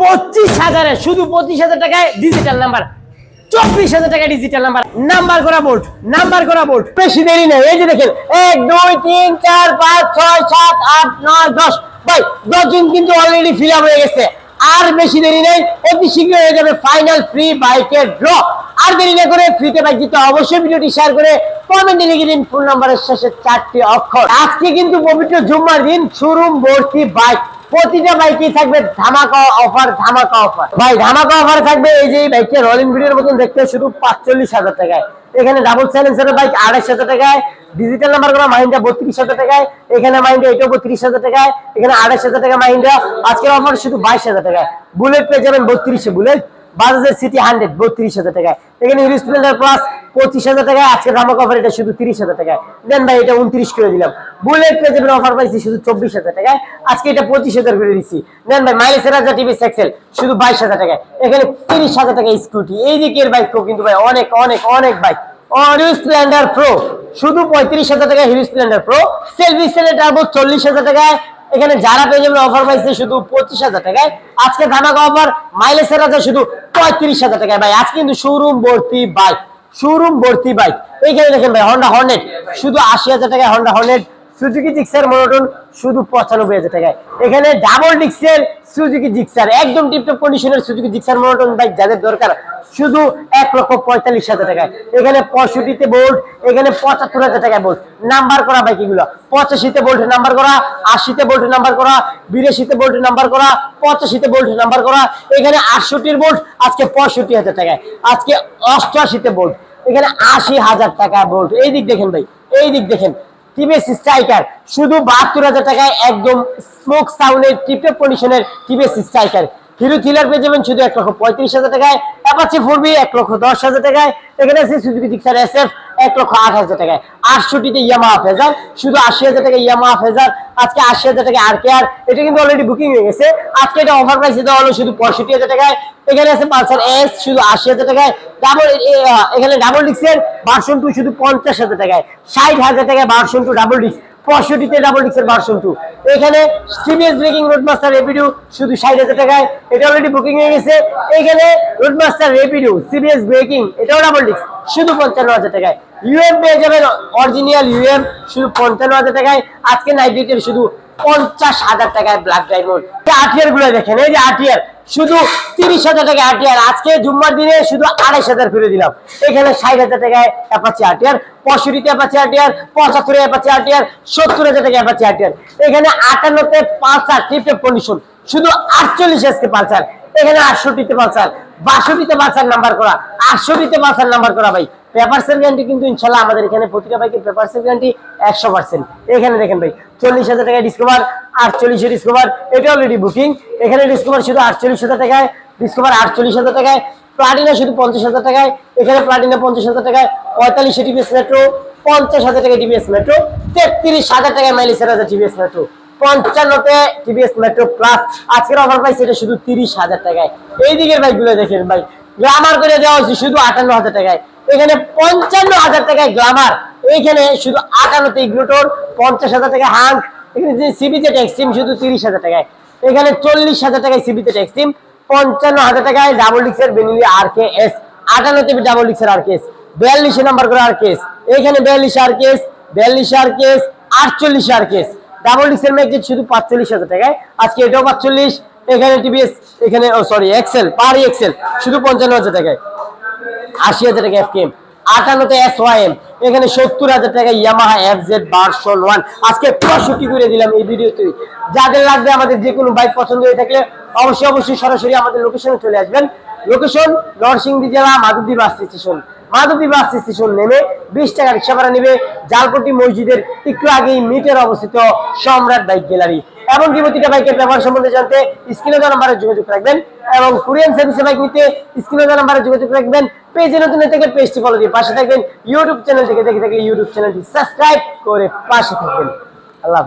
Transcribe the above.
পঁচিশ হাজারে, শুধু পঁচিশ হাজার টাকায় ডিজিটাল নাম্বার চব্বিশ হাজার টাকা ডিজিটাল নাম্বার নাম্বার করা বোল্ট নাম্বার করা বোল্ট বেশি দেরি নেই। এই যে দেখেন, এক, দুই, তিন, চার, পাঁচ, ছয়, সাত, আট, নয়, দশ। ভাই, দশ জন কিন্তু অলরেডি ফিল হয়ে গেছে। আর বেশি দেরি নেই। অতি শীঘ্র হয়ে যাবে ফাইনাল ফ্রি বাইকের ড্র আর দেরি না করে ফ্রিতে বাইক দিতে অবশ্যই ভিডিওটি শেয়ার করে কমেন্টে লিখে দিন ফোন নাম্বারের শেষে চারটি অক্ষর। আজকে কিন্তু পবিত্র জুম্মার দিন শোরুম ভর্তি বাইক প্রতিটা বাইকে থাকবে ধামাকা অফার ধামাকা অফার ভাই, ধামাকা অফার থাকবে এই যে বাইকে বাইকটা রয়্যাল ভিডিওর মতন দেখতে শুধু পাঁচচল্লিশ হাজার টাকায়। এখানে ডাবল সাইলেন্সারের বাইক আড়াইশ হাজার টাকায় ডিজিটাল নাম্বার করা মাইন্ডা বত্রিশ হাজার টাকায়, এখানে মাইন্ডা এটাও বত্রিশ হাজার টাকায়, এখানে আড়াইশ হাজার টাকা মাইন্ডা আজকের অফার শুধু বাইশ হাজার টাকায়। বুলেট পেয়ে যাবেন বত্রিশে বুলেট বাজাজের সিটি হান্ড্রেড বত্রিশ হাজার টাকায়। এখানে হিরো স্প্লেন্ডার প্লাস পঁচিশ হাজার টাকায়। আজকে ধামাক অফার এটা শুধু তিরিশ হাজার টাকায়। দেন ভাই, এটা উনত্রিশ করে দিলাম। বুলেট পেয়ে যাবেন অফার পাইছি, শুধু চব্বিশ হাজার টাকায়। আজকে এটা পঁচিশ হাজার করে দিচ্ছি দেন ভাই মাইলেজ রাজা টিভি এক্সেল শুধু বাইশ হাজার টাকায়। এখানে তিরিশ হাজার টাকা স্কুটি এই দিকের বাইক কিন্তু ভাই, অনেক অনেক অনেক বাইক হিরো প্রো শুধু পঁয়ত্রিশ হাজার টাকা হিরো স্প্লেন্ডার প্রো সেলফি সেলে টার্বো চল্লিশ হাজার টাকায়। এখানে যারা পেয়ে যাবেন অফার পাইছে শুধু পঁচিশ হাজার টাকায়, আজকে ধামাকা অফার মাইলেজের আছে শুধু পঁয়ত্রিশ হাজার টাকায়। ভাই, আজকে কিন্তু শোরুম ভর্তি বাইক শোরুম ভর্তি বাইক এইখানে দেখেন ভাই হন্ডা হর্নেট শুধু আশি হাজার টাকায় Honda Hornet Suzuki Gixxer monotone শুধু পঁচানব্বই হাজার টাকায়। এখানে ডাবল ডিক্সের সুজুকি জিক্সার একদম টিপটপ কন্ডিশনের সুজুকি জিক্সার মনোটন বাইক যাদের দরকার, শুধু এক লক্ষ পঁয়তাল্লিশ হাজার টাকায়। এখানে পঁয়ষট্টিতে বোল্ট এখানে পঁচাত্তর হাজার টাকায় বোল্ট নাম্বার করা বাইক এগুলো। পঁচাশিতে বোল্ট নাম্বার করা, আশিতে বোল্ট নাম্বার করা, বিরাশিতে বোল্ট নাম্বার করা, পঁচাশিতে বোল্ট নাম্বার করা। এখানে আটষট্টির বোল্ট আজকে পঁয়ষট্টি হাজার টাকায়। আজকে অষ্টআশিতে বোল্ট এখানে আশি হাজার টাকা বোল্ট এই দিক দেখেন ভাই, এই দিক দেখেন। TVS Striker. শুধু বাহাত্তর হাজার টাকায় একদম স্মোক সাউন্ডের টিপটপ কন্ডিশনের টিভিএস স্ট্রাইকার। হিরো থ্রিলার পেয়ে যাবেন শুধু এক লক্ষ পঁয়ত্রিশ হাজার টাকায়। অ্যাপাচি ফোরবি এক লক্ষ দশ হাজার টাকায়। এখানে আছে সুজুকি জিক্সার এস এফ এক লক্ষ আট হাজার টাকায়। আটষট্টিতে ইয়ামা ফেজার শুধু আশি হাজার টাকা ইয়ামা ফেজার আজকে আশি হাজার টাকা আর কে আর, এটা কিন্তু অলরেডি বুকিং হয়ে গেছে। আজকে এটা অফার প্রাইস দেওয়া হলো শুধু পঁয়ষট্টি হাজার টাকায়। এখানে আছে পালসার এস শুধু আশি হাজার টাকায়। ডাবল এখানে ডাবল ডিক্সের ভার্সন টু শুধু পঞ্চাশ হাজার টাকায়। ষাট হাজার টাকায় ভার্সন টু ডাবল ডিক্স পঁয়ষট্টিতে ডাবল ডিক্সের ভার্সন টু এখানে সিবিএস ব্রেকিং রোডমাস্টার রেপিডিও শুধু ষাট হাজার টাকায়। এটা অলরেডি বুকিং হয়ে গেছে। এখানে রোডমাস্টার রেপিডিও সিবিএস ব্রেকিং এটাও ডাবল ডিক্স শুধু পঞ্চান্ন হাজার টাকায়। ইউএম পেয়ে যাবেন অরিজিনাল ইউএম শুধু পঞ্চান্ন হাজার টাকায়। আজকে নাইট রেটের শুধু পঞ্চাশ হাজার টাকায় ব্ল্যাক ডায়মন্ড আটিয়ারগুলো দেখেন, এই যে আটিয়ার শুধু তিরিশ হাজার টাকা আটিয়ার আজকে জুম্মার দিনে শুধু আড়াইশ হাজার ফিরে দিলাম। এখানে ষাট হাজার টাকায় অ্যাপাচি আটিয়ার পঁয়ষট্টিতে অ্যাপাচি আটিয়ার পঁচাত্তরে অ্যাপাচি আটিয়ার সত্তর হাজার টাকা অ্যাপাচি আটিয়ার এখানে আটান্নতে পালসার ট্রিপে পলিউশন শুধু আটচল্লিশ এসকে পালসার। এখানে আটষট্টিতে পালসার বাষট্টিতে পালসার নাম্বার করা। আটষট্টিতে পালসার নাম্বার করা ভাই। পেপারসের গ্যারান্টি কিন্তু ইনশাল্লাহ আমাদের এখানে প্রতিটা বাইকের পেপারসের গ্যারান্টি একশো পার্সেন্ট এখানে দেখেন ভাই, চল্লিশ হাজার টাকায় ডিসকভার আটচল্লিশে ডিসকভার এটা অলরেডি বুকিং এখানে ডিসকভার শুধু আটচল্লিশ হাজার টাকায় ডিসকভার আটচল্লিশ হাজার টাকায় প্লাটিনা শুধু পঞ্চাশ হাজার টাকায়, এখানে প্লাটিনা পঞ্চাশ হাজার টাকায়, পঁয়তাল্লিশে টিভিএস মেট্রো পঞ্চাশ হাজার টাকায় টিভিএস মেট্রো তেত্রিশ হাজার টাকায় মাইলিশ হাজার টিভিএস মেট্রো পঞ্চান্নতে টিভিএস মেট্রো প্লাস আজকের অফার প্রাইস এটা শুধু তিরিশ হাজার টাকায়। এই দিকের বাইকগুলো দেখেন ভাই গ্লামার করে দেওয়া হচ্ছে শুধু আটান্ন হাজার টাকায়। এখানে পঞ্চান্ন হাজার টাকায় গ্লামার এইখানে শুধু আটান্নতে ইগনোটোর পঞ্চাশ হাজার টাকা হাঙ্ক এখানে যে সিবিতে ট্যাক্সিম শুধু তিরিশ হাজার টাকায়। এখানে চল্লিশ হাজার টাকায় সিবিতে ট্যাক্সিম পঞ্চান্ন হাজার টাকায় ডাবল ডিক্সের বেনিলি আর কে এস আটান্নতে ডাবল ডিক্সের আর কেস বিয়াল্লিশে নাম্বার করে আর কেস এখানে বিয়াল্লিশ আর কেস বিয়াল্লিশ আর কেস আটচল্লিশ আর কেস ডাবল ডিক্সের ম্যাগজেট শুধু পাঁচচল্লিশ হাজার টাকায়। আজকে এটাও পাঁচচল্লিশ, এখানে টিভিএস এখানে, ও সরি এক্সেল পার এক্সেল শুধু পঞ্চান্ন হাজার টাকায়। আশি হাজার টাকা এফ কেম আটান্নতে এস ওয়াইএম এখানে সত্তর হাজার টাকা Yamaha F Z version one আজকে পঁয়ষট্টি করে দিলাম এই ভিডিওতে। যাদের লাগবে আমাদের যে কোনো বাইক পছন্দ হয়ে থাকলে অবশ্যই অবশ্যই সরাসরি আমাদের লোকেশনে চলে আসবেন। লোকেশন নরসিংদী জেলা Madhabdi bus station Madhabdi bus station নেমে বিশ টাকা রিক্সা ভাড়া নেবে। জালপট্টি মসজিদের একটু আগেই মিটার অবস্থিত সম্রাট বাইক গ্যালারি। এমনকি প্রতিটা বাইকের ব্যবহার সম্বন্ধে জানতে স্ক্রিনে দেওয়া নাম্বারে যোগাযোগ রাখবেন এবং কুরিয়ান সার্ভিসে বাইক নিতে স্ক্রিনে দেওয়া নাম্বারে যোগাযোগ রাখবেন। পেজে নতুন থেকে পেজটি ফলো দিয়ে পাশে থাকবেন। ইউটিউব চ্যানেল থেকে দেখে থাকলে ইউটিউব চ্যানেলটি সাবস্ক্রাইব করে পাশে থাকবেন। আল্লাহ।